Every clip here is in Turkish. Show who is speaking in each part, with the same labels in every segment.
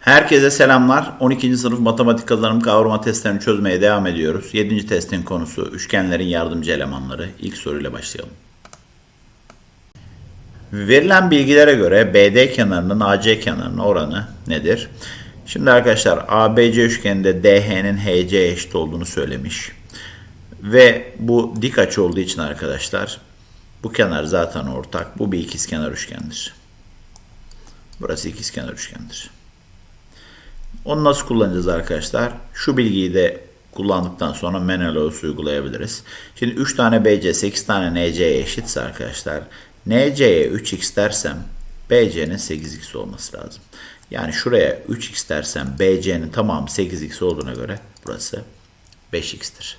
Speaker 1: Herkese selamlar. 12. sınıf matematik kazanım kavrama testlerini çözmeye devam ediyoruz. 7. testin konusu üçgenlerin yardımcı elemanları. İlk soruyla başlayalım. Verilen bilgilere göre BD kenarının AC kenarına oranı nedir? Şimdi arkadaşlar ABC üçgeninde DH'nin HC'ye eşit olduğunu söylemiş. Ve bu dik açı olduğu için arkadaşlar bu kenar zaten ortak. Bu bir ikizkenar üçgendir. Burası ikizkenar üçgendir. Onu nasıl kullanacağız arkadaşlar? Şu bilgiyi de kullandıktan sonra Menelaus uygulayabiliriz. Şimdi 3 tane BC 8 tane NC'ye eşitse arkadaşlar NC'ye 3x dersem BC'nin 8x olması lazım. Yani şuraya 3x dersem BC'nin tamamı 8x olduğuna göre burası 5x'tir.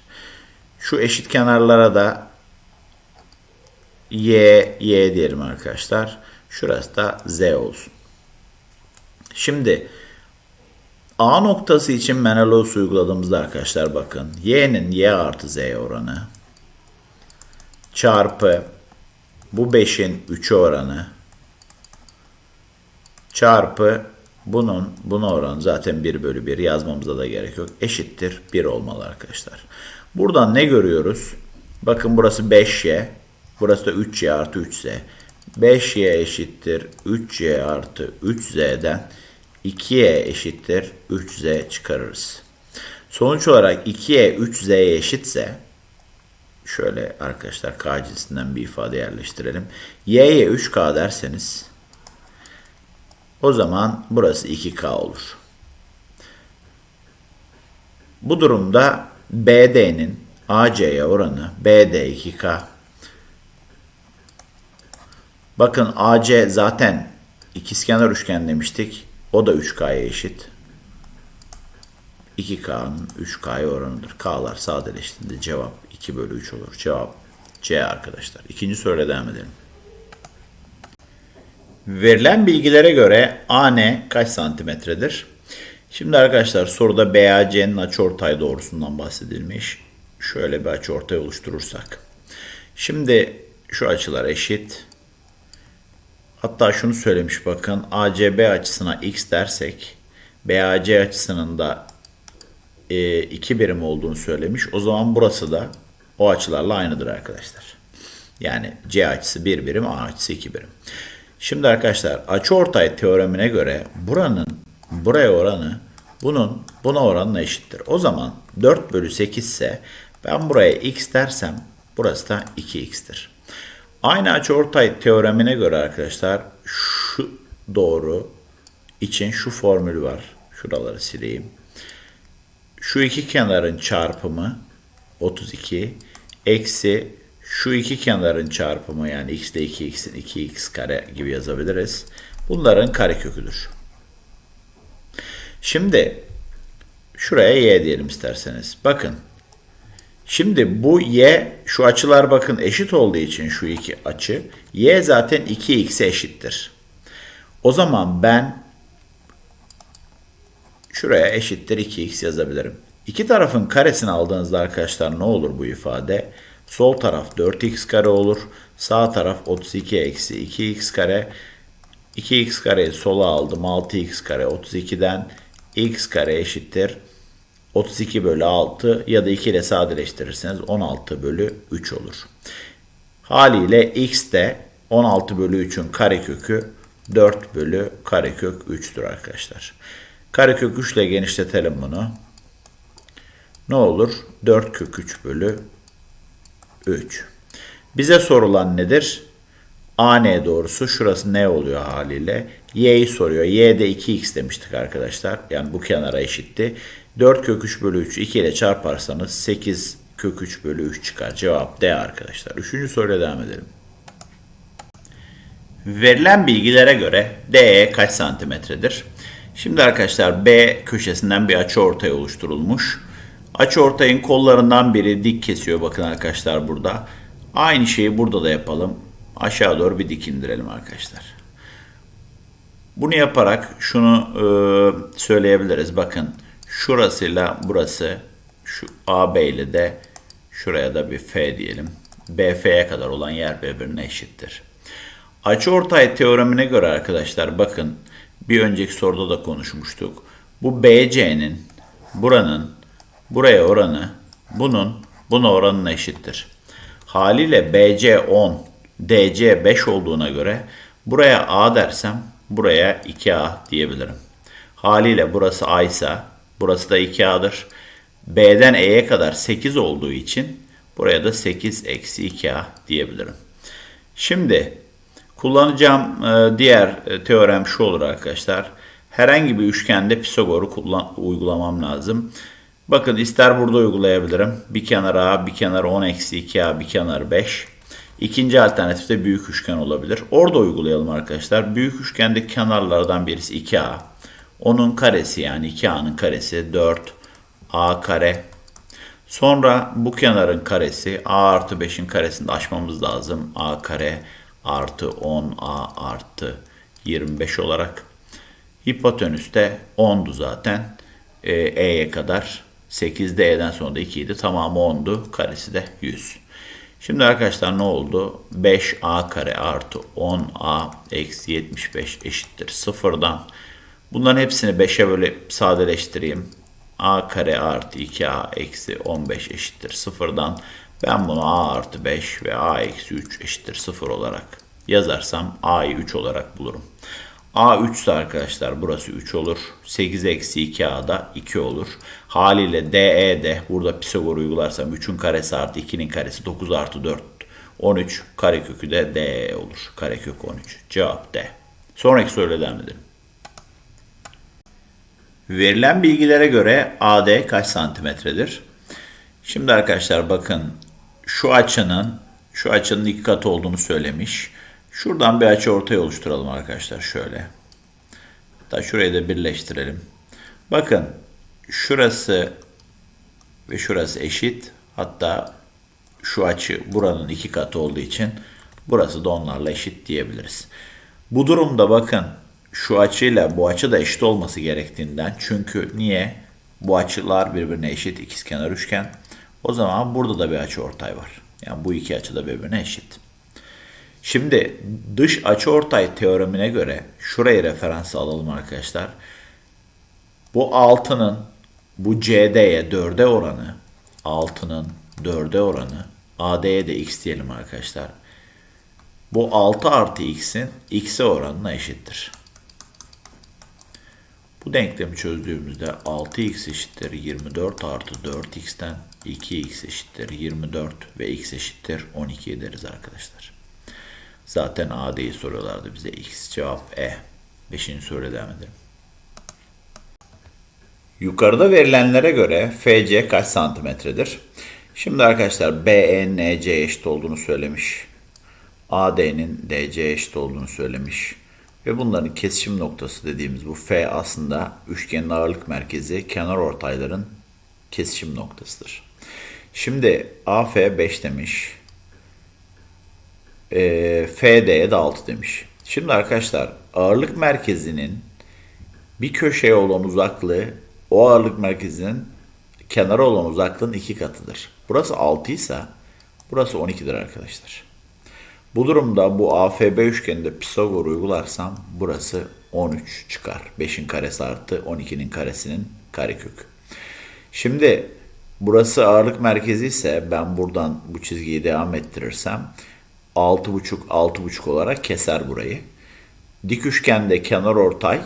Speaker 1: Şu eşit kenarlara da y, y diyelim arkadaşlar. Şurası da z olsun. Şimdi A noktası için Menelaus uyguladığımızda arkadaşlar bakın y'nin y artı z oranı çarpı bu 5'in 3'ü oranı çarpı bunun buna oranı zaten 1 bölü 1 yazmamıza da gerek yok. Eşittir 1 olmalı arkadaşlar. Buradan ne görüyoruz? Bakın burası 5y. Burası da 3y artı 3z. 5y eşittir 3y artı 3z'den 2y eşittir 3z çıkarırız. Sonuç olarak 2y 3z'ye eşitse şöyle arkadaşlar k cinsinden bir ifade yerleştirelim. y'ye 3k derseniz o zaman burası 2k olur. Bu durumda BD'nin AC'ye oranı BD 2K. Bakın AC zaten ikizkenar üçgen demiştik. O da 3K'ya eşit. 2K'nın 3K'ya oranıdır. K'lar sadeleştiğinde cevap 2 bölü 3 olur. Cevap C arkadaşlar. İkinci soruyla devam edelim. Verilen bilgilere göre AN kaç santimetredir? Şimdi arkadaşlar soruda BAC'nin açıortay doğrusundan bahsedilmiş. Şöyle bir açıortay oluşturursak. Şimdi şu açılar eşit. Hatta şunu söylemiş bakın ACB açısına x dersek BAC açısının da 2 e, birim olduğunu söylemiş. O zaman burası da o açılarla aynıdır arkadaşlar. Yani C açısı 1 birim, A açısı 2 birim. Şimdi arkadaşlar açıortay teoremine göre buranın buraya oranı bunun buna oranına eşittir. O zaman 4 bölü 8 ise ben buraya x dersem burası da 2x'tir. Aynı açıortay teoremine göre arkadaşlar şu doğru için şu formül var. Şuraları sileyim. Şu iki kenarın çarpımı 32 eksi şu iki kenarın çarpımı yani x ile 2x'in 2x kare gibi yazabiliriz. Bunların kareköküdür. Şimdi şuraya y diyelim isterseniz. Bakın. Şimdi bu y şu açılar bakın eşit olduğu için şu iki açı y zaten 2x'e eşittir. O zaman ben şuraya eşittir 2x yazabilirim. İki tarafın karesini aldığınızda arkadaşlar ne olur bu ifade? Sol taraf 4x kare olur. Sağ taraf 32 eksi 2x kare. 2x kareyi sola aldım. 6x kare 32'den x kare eşittir 32 bölü 6 ya da 2 ile sadeleştirirseniz 16 bölü 3 olur. Haliyle x de 16 bölü 3'ün karekökü 4 bölü karekök 3'tür arkadaşlar. Karekök 3 ile genişletelim bunu. Ne olur? 4 kök 3 bölü 3. Bize sorulan nedir? AN doğrusu şurası ne oluyor haliyle? Y'yi soruyor. Y'de 2x demiştik arkadaşlar. Yani bu kenara eşitti. 4 kök 3 bölü 3 2 ile çarparsanız 8 kök 3 bölü 3 çıkar. Cevap D arkadaşlar. Üçüncü soruyla devam edelim. Verilen bilgilere göre DE kaç santimetredir? Şimdi arkadaşlar B köşesinden bir açı ortaya oluşturulmuş. Açı ortayın kollarından biri dik kesiyor. Bakın arkadaşlar burada. Aynı şeyi burada da yapalım. Aşağı doğru bir dik indirelim arkadaşlar. Bunu yaparak şunu söyleyebiliriz. Bakın şurasıyla burası şu AB ile de şuraya da bir F diyelim. BF'ye kadar olan yer birbirine eşittir. Açıortay teoremine göre arkadaşlar bakın bir önceki soruda da konuşmuştuk. Bu BC'nin buranın buraya oranı bunun buna oranına eşittir. Haliyle BC 10, DC 5 olduğuna göre buraya A dersem buraya 2A diyebilirim. Haliyle burası A ise burası da 2A'dır. B'den E'ye kadar 8 olduğu için buraya da 8 eksi 2A diyebilirim. Şimdi kullanacağım e, diğer e, teorem şu olur arkadaşlar. Herhangi bir üçgende Pisagor'u uygulamam lazım. Bakın ister burada uygulayabilirim. Bir kenar A, bir kenar 10 eksi 2A, bir kenar 5. İkinci alternatif de büyük üçgen olabilir. Orada uygulayalım arkadaşlar. Büyük üçgende kenarlardan birisi 2A. Onun karesi yani 2A'nın karesi 4 A kare. Sonra bu kenarın karesi A artı 5'in karesini de aşmamız lazım. A kare artı 10A artı 25 olarak. Hipotenüs de 10'du zaten. Ee, E'ye kadar 8'de E'den sonra da 2 idi. Tamamı 10'du. Karesi de 100. Şimdi arkadaşlar ne oldu? 5A kare artı 10A eksi 75 eşittir. Sıfırdan. Bunların hepsini 5'e böyle sadeleştireyim. A kare artı 2A eksi 15 eşittir. Sıfırdan. Ben bunu A artı 5 ve A eksi 3 eşittir 0 olarak yazarsam A'yı 3 olarak bulurum. A 3 ise arkadaşlar burası 3 olur. 8 eksi 2A da 2 olur. Haliyle DE de burada Pisagor uygularsam 3'ün karesi artı 2'nin karesi 9 artı 4 13 karekökü de DE olur. Karekök 13. Cevap D. Sonraki soruyla devam edelim. Verilen bilgilere göre AD kaç santimetredir? Şimdi arkadaşlar bakın şu açının şu açının iki katı olduğunu söylemiş. Şuradan bir açı ortaya oluşturalım arkadaşlar şöyle. Hatta şurayı da birleştirelim. Bakın şurası ve şurası eşit. Hatta şu açı buranın iki katı olduğu için burası da onlarla eşit diyebiliriz. Bu durumda bakın şu açıyla bu açı da eşit olması gerektiğinden çünkü niye? Bu açılar birbirine eşit ikizkenar üçgen. O zaman burada da bir açı ortay var. Yani bu iki açı da birbirine eşit. Şimdi dış açıortay teoremine göre şurayı referans alalım arkadaşlar. Bu 6'nın bu CD'ye 4'e oranı 6'nın 4'e oranı AD'ye de x diyelim arkadaşlar. Bu 6 artı x'in x'e oranına eşittir. Bu denklemi çözdüğümüzde 6x eşittir 24 artı 4x'ten 2x eşittir 24 ve x eşittir 12 ederiz arkadaşlar. Zaten AD'yi soruyorlardı bize. X cevap E. Beşinci soruyla devam edelim. Yukarıda verilenlere göre FC kaç santimetredir? Şimdi arkadaşlar BE NC eşit olduğunu söylemiş. AD'nin DC eşit olduğunu söylemiş. Ve bunların kesişim noktası dediğimiz bu F aslında üçgenin ağırlık merkezi kenar ortayların kesişim noktasıdır. Şimdi AF 5 demiş e, FD'ye de 6 demiş. Şimdi arkadaşlar ağırlık merkezinin bir köşeye olan uzaklığı o ağırlık merkezinin kenara olan uzaklığın iki katıdır. Burası 6 ise burası 12'dir arkadaşlar. Bu durumda bu AFB üçgeninde Pisagor uygularsam burası 13 çıkar. 5'in karesi artı 12'nin karesinin karekökü. Şimdi burası ağırlık merkezi ise ben buradan bu çizgiyi devam ettirirsem 6,5 6,5 olarak keser burayı. Dik üçgende kenar ortay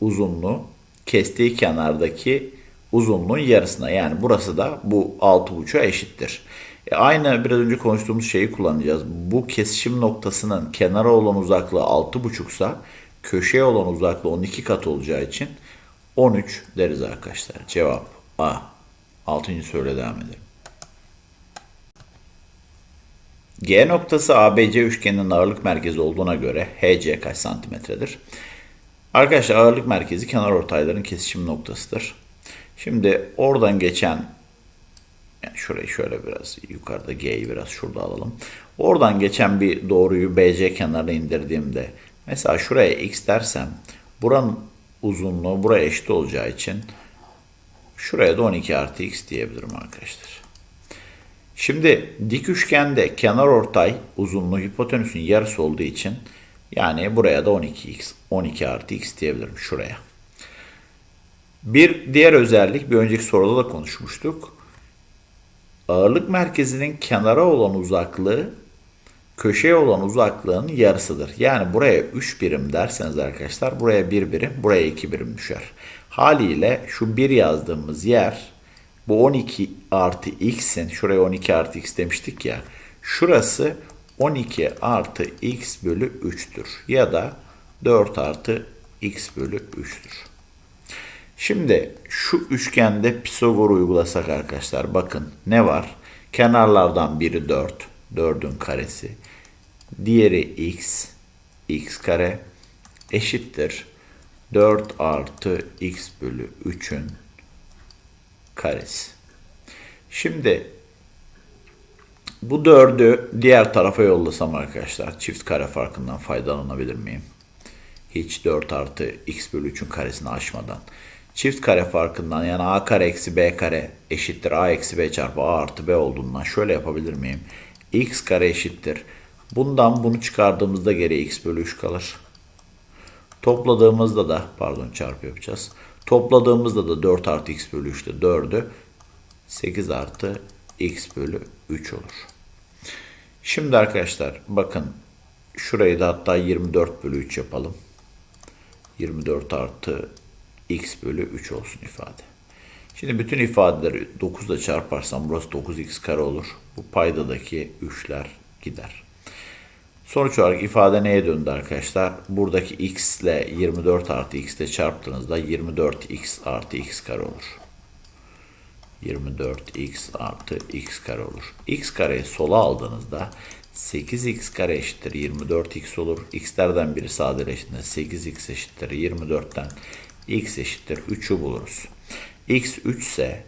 Speaker 1: uzunluğu kestiği kenardaki uzunluğun yarısına yani burası da bu 6,5'a eşittir. E aynı biraz önce konuştuğumuz şeyi kullanacağız. Bu kesişim noktasının kenara olan uzaklığı 6,5 ise köşeye olan uzaklığı 12 kat olacağı için 13 deriz arkadaşlar. Cevap A. 6. soruyla devam edelim. G noktası ABC üçgeninin ağırlık merkezi olduğuna göre HC kaç santimetredir? Arkadaşlar ağırlık merkezi kenar ortayların kesişim noktasıdır. Şimdi oradan geçen yani şurayı şöyle biraz yukarıda G'yi biraz şurada alalım. Oradan geçen bir doğruyu BC kenarına indirdiğimde mesela şuraya X dersem buranın uzunluğu buraya eşit olacağı için şuraya da 12 artı X diyebilirim arkadaşlar. Şimdi dik üçgende kenar ortay uzunluğu hipotenüsün yarısı olduğu için Yani buraya da 12x, 12 artı x diyebilirim şuraya. Bir diğer özellik bir önceki soruda da konuşmuştuk. Ağırlık merkezinin kenara olan uzaklığı köşeye olan uzaklığın yarısıdır. Yani buraya 3 birim derseniz arkadaşlar buraya 1 birim, buraya 2 birim düşer. Haliyle şu 1 yazdığımız yer bu 12 artı x'in şuraya 12 artı x demiştik ya. Şurası 12 artı x bölü 3'tür. Ya da 4 artı x bölü 3'tür. Şimdi şu üçgende Pisagor uygulasak arkadaşlar bakın ne var? Kenarlardan biri 4. 4'ün karesi. Diğeri x. x kare eşittir. 4 artı x bölü 3'ün karesi. Şimdi bu dördü diğer tarafa yollasam arkadaşlar çift kare farkından faydalanabilir miyim? Hiç 4 artı x bölü 3'ün karesini aşmadan. Çift kare farkından yani a kare eksi b kare eşittir a eksi b çarpı a artı b olduğundan şöyle yapabilir miyim? x kare eşittir. Bundan bunu çıkardığımızda geriye x bölü 3 kalır. Topladığımızda da pardon çarpı yapacağız. Topladığımızda da 4 artı x bölü 3'te 4'ü 8 artı x bölü 3 olur. Şimdi arkadaşlar bakın şurayı da hatta 24 bölü 3 yapalım. 24 artı x bölü 3 olsun ifade. Şimdi bütün ifadeleri 9 ile çarparsam burası 9x kare olur. Bu paydadaki 3'ler gider. Sonuç olarak ifade neye döndü arkadaşlar? Buradaki x ile 24 artı x ile çarptığınızda 24x artı x kare olur. 24x artı x kare olur. x kareyi sola aldığınızda 8x kare eşittir 24x olur. x'lerden biri sadeleştiğinde 8x eşittir 24'ten x eşittir 3'ü buluruz. x 3 ise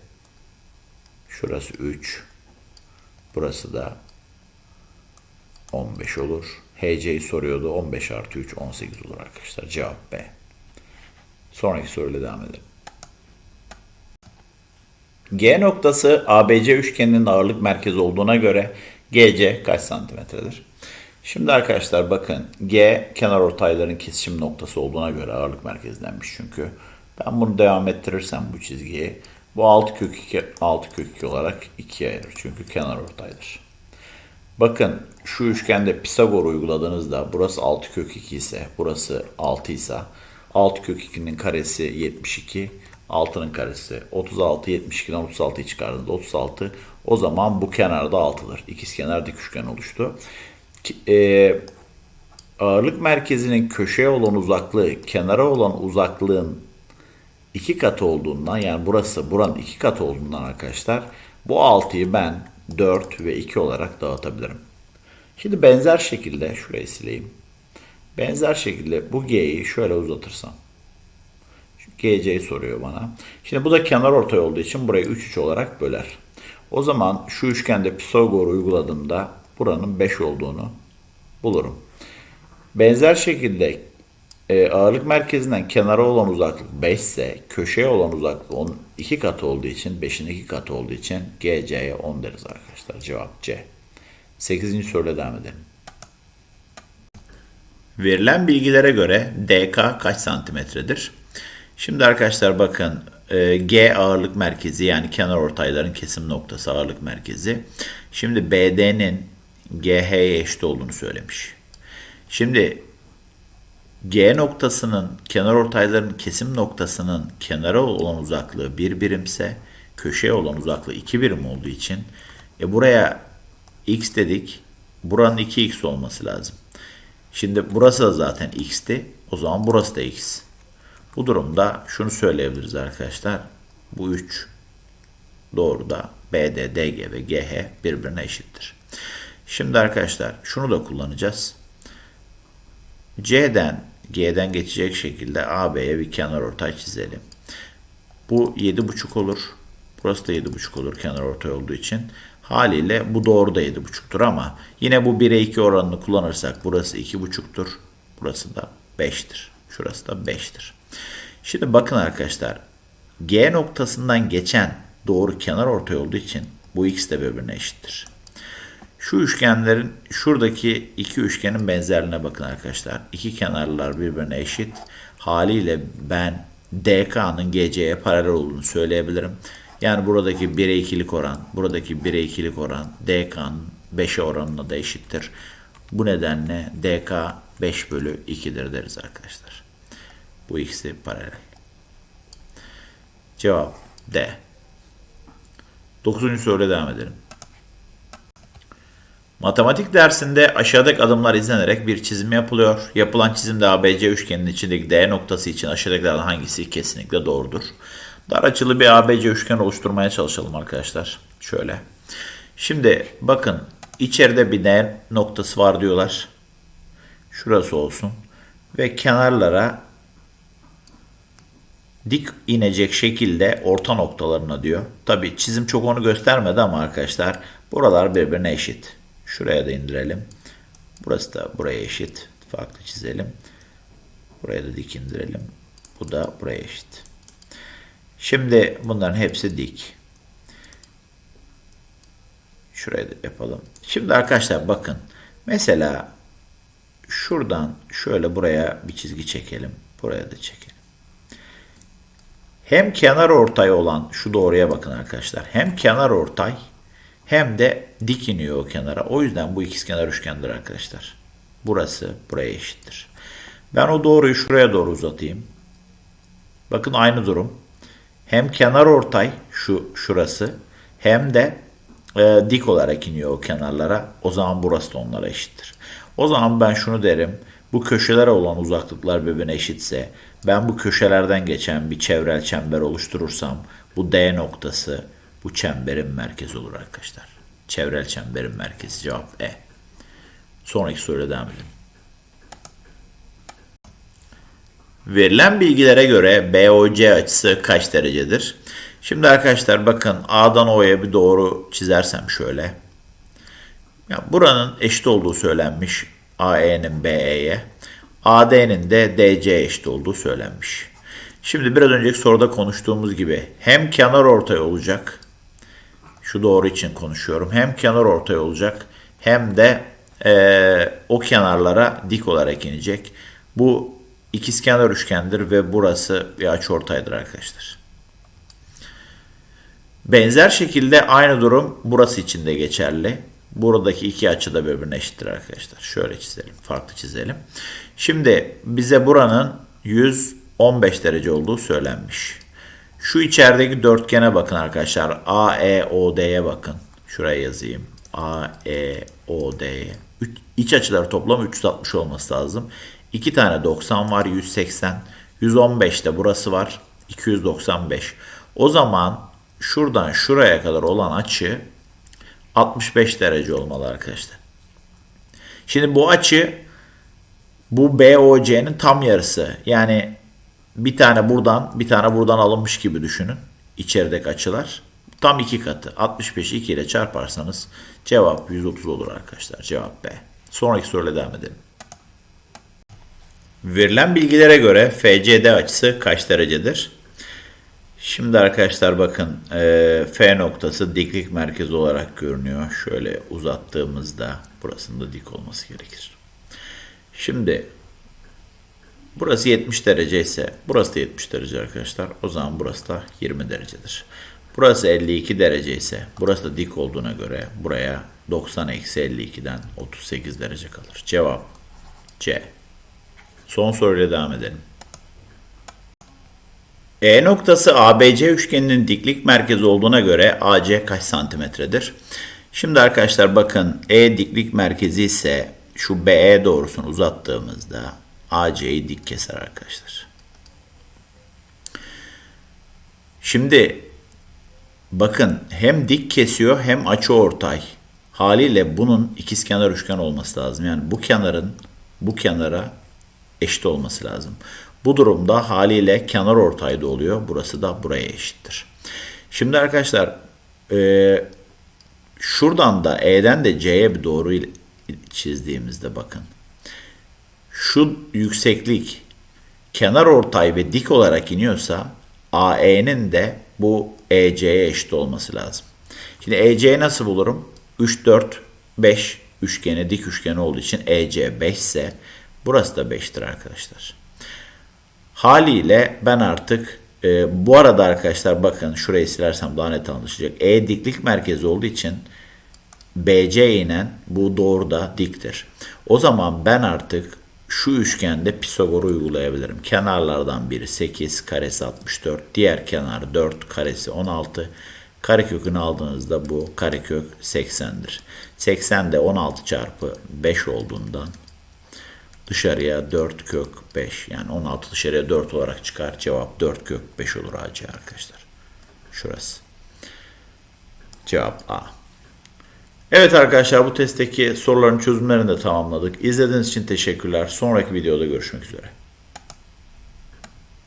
Speaker 1: şurası 3 burası da 15 olur. HC'yi soruyordu. 15 artı 3 18 olur arkadaşlar. Cevap B. Sonraki soruyla devam edelim. G noktası ABC üçgeninin ağırlık merkezi olduğuna göre GC kaç santimetredir? Şimdi arkadaşlar bakın G kenar ortayların kesişim noktası olduğuna göre ağırlık merkezindenmiş çünkü. Ben bunu devam ettirirsem bu çizgiyi bu 6 kök 2, 6 kök 2 olarak 2'ye ayırır. Çünkü kenar ortaydır. Bakın şu üçgende Pisagor uyguladığınızda burası 6 kök 2 ise burası 6 ise 6 kök 2'nin karesi 72 6'nın karesi 36 72'den 36'yı çıkardığında 36 o zaman bu kenarda 6'dır. İkizkenar dik üçgen oluştu. E, ağırlık merkezinin köşeye olan uzaklığı kenara olan uzaklığın iki katı olduğundan yani burası buranın iki katı olduğundan arkadaşlar bu 6'yı ben 4 ve 2 olarak dağıtabilirim. Şimdi benzer şekilde şurayı sileyim. Benzer şekilde bu G'yi şöyle uzatırsam. GC'yi soruyor bana. Şimdi bu da kenar ortay olduğu için burayı 3 3 olarak böler. O zaman şu üçgende Pisagor uyguladığımda buranın 5 olduğunu bulurum. Benzer şekilde e, ağırlık merkezinden kenara olan uzaklık 5 ise köşeye olan uzaklık 10 2 katı olduğu için 5'in 2 katı olduğu için GC'ye 10 deriz arkadaşlar. Cevap C. 8. soruyla devam edelim. Verilen bilgilere göre DK kaç santimetredir? Şimdi arkadaşlar bakın e, G ağırlık merkezi yani kenar ortayların kesim noktası ağırlık merkezi. Şimdi BD'nin GH'ye eşit olduğunu söylemiş. Şimdi G noktasının kenar ortayların kesim noktasının kenara olan uzaklığı bir birimse köşeye olan uzaklığı iki birim olduğu için e buraya x dedik. Buranın 2x olması lazım. Şimdi burası da zaten x'ti. O zaman burası da x. Bu durumda şunu söyleyebiliriz arkadaşlar. Bu 3 doğru da BD, DG ve GH birbirine eşittir. Şimdi arkadaşlar şunu da kullanacağız. C'den G'den geçecek şekilde AB'ye bir kenar ortay çizelim. Bu 7,5 olur. Burası da 7,5 olur kenar ortay olduğu için. Haliyle bu doğru da 7,5'tur ama yine bu 1'e 2 oranını kullanırsak burası 2,5'tur. Burası da 5'tir. Şurası da 5'tir. Şimdi bakın arkadaşlar. G noktasından geçen doğru kenar ortay olduğu için bu x de birbirine eşittir. Şu üçgenlerin şuradaki iki üçgenin benzerliğine bakın arkadaşlar. İki kenarlar birbirine eşit. Haliyle ben DK'nın GC'ye paralel olduğunu söyleyebilirim. Yani buradaki 1'e 2'lik oran, buradaki 1'e 2'lik oran DK'nın 5'e oranına da eşittir. Bu nedenle DK 5 bölü 2'dir deriz arkadaşlar. Bu ikisi paralel. Cevap D. 9. soruya devam edelim. Matematik dersinde aşağıdaki adımlar izlenerek bir çizim yapılıyor. Yapılan çizimde ABC üçgeninin içindeki D noktası için aşağıdakilerden hangisi kesinlikle doğrudur? Dar açılı bir ABC üçgen oluşturmaya çalışalım arkadaşlar. Şöyle. Şimdi bakın içeride bir D noktası var diyorlar. Şurası olsun. Ve kenarlara dik inecek şekilde orta noktalarına diyor. Tabi çizim çok onu göstermedi ama arkadaşlar buralar birbirine eşit. Şuraya da indirelim. Burası da buraya eşit. Farklı çizelim. Buraya da dik indirelim. Bu da buraya eşit. Şimdi bunların hepsi dik. Şuraya da yapalım. Şimdi arkadaşlar bakın. Mesela şuradan şöyle buraya bir çizgi çekelim. Buraya da çekelim. Hem kenar ortay olan şu doğruya bakın arkadaşlar. Hem kenar ortay hem de dik iniyor o kenara. O yüzden bu ikizkenar üçgendir arkadaşlar. Burası buraya eşittir. Ben o doğruyu şuraya doğru uzatayım. Bakın aynı durum. Hem kenar ortay şu şurası hem de e, dik olarak iniyor o kenarlara. O zaman burası da onlara eşittir. O zaman ben şunu derim. Bu köşelere olan uzaklıklar birbirine eşitse ben bu köşelerden geçen bir çevrel çember oluşturursam bu D noktası bu çemberin merkezi olur arkadaşlar. Çevrel çemberin merkezi cevap E. Sonraki soruya devam edelim. Verilen bilgilere göre BOC açısı kaç derecedir? Şimdi arkadaşlar bakın A'dan O'ya bir doğru çizersem şöyle. Ya buranın eşit olduğu söylenmiş AE'nin BE'ye. AD'nin de DC eşit olduğu söylenmiş. Şimdi biraz önceki soruda konuştuğumuz gibi hem kenar ortay olacak. Şu doğru için konuşuyorum. Hem kenar ortay olacak hem de e, o kenarlara dik olarak inecek. Bu ikizkenar üçgendir ve burası bir açıortaydır arkadaşlar. Benzer şekilde aynı durum burası için de geçerli. Buradaki iki açı da birbirine eşittir arkadaşlar. Şöyle çizelim. Farklı çizelim. Şimdi bize buranın 115 derece olduğu söylenmiş. Şu içerideki dörtgene bakın arkadaşlar. AEOD'ye bakın. Şuraya yazayım. AEOD'ye. İç açıları toplam 360 olması lazım. 2 tane 90 var 180. 115 de burası var. 295. O zaman şuradan şuraya kadar olan açı 65 derece olmalı arkadaşlar. Şimdi bu açı bu BOC'nin tam yarısı. Yani bir tane buradan bir tane buradan alınmış gibi düşünün. İçerideki açılar. Tam iki katı. 65'i 2 ile çarparsanız cevap 130 olur arkadaşlar. Cevap B. Sonraki soruyla devam edelim. Verilen bilgilere göre FCD açısı kaç derecedir? Şimdi arkadaşlar bakın e, F noktası diklik merkezi olarak görünüyor. Şöyle uzattığımızda burasında dik olması gerekir. Şimdi burası 70 derece ise burası da 70 derece arkadaşlar. O zaman burası da 20 derecedir. Burası 52 derece ise burası da dik olduğuna göre buraya 90 eksi 52'den 38 derece kalır. Cevap C. Son soruyla devam edelim. E noktası ABC üçgeninin diklik merkezi olduğuna göre AC kaç santimetredir? Şimdi arkadaşlar bakın E diklik merkezi ise şu BE doğrusunu uzattığımızda AC'yi dik keser arkadaşlar. Şimdi bakın hem dik kesiyor hem açı ortay. Haliyle bunun ikizkenar üçgen olması lazım. Yani bu kenarın bu kenara eşit olması lazım. Bu durumda haliyle kenar ortayda oluyor. Burası da buraya eşittir. Şimdi arkadaşlar e, şuradan da E'den de C'ye bir doğru çizdiğimizde bakın. Şu yükseklik kenar ortay ve dik olarak iniyorsa AE'nin de bu EC'ye eşit olması lazım. Şimdi EC'yi nasıl bulurum? 3, 4 5 üçgeni dik üçgeni olduğu için EC 5 ise burası da 5'tir arkadaşlar. Haliyle ben artık e, bu arada arkadaşlar bakın şurayı silersem daha net anlaşılacak. E diklik merkezi olduğu için BC inen bu doğruda diktir. O zaman ben artık şu üçgende Pisagor'u uygulayabilirim. Kenarlardan biri 8 karesi 64. Diğer kenar 4 karesi 16. Karekökünü aldığınızda bu karekök 80'dir. 80 de 16 çarpı 5 olduğundan dışarıya 4 kök 5 yani 16 dışarıya 4 olarak çıkar. Cevap 4 kök 5 olur AC arkadaşlar. Şurası. Cevap A. Evet arkadaşlar bu testteki soruların çözümlerini de tamamladık. İzlediğiniz için teşekkürler. Sonraki videoda görüşmek üzere.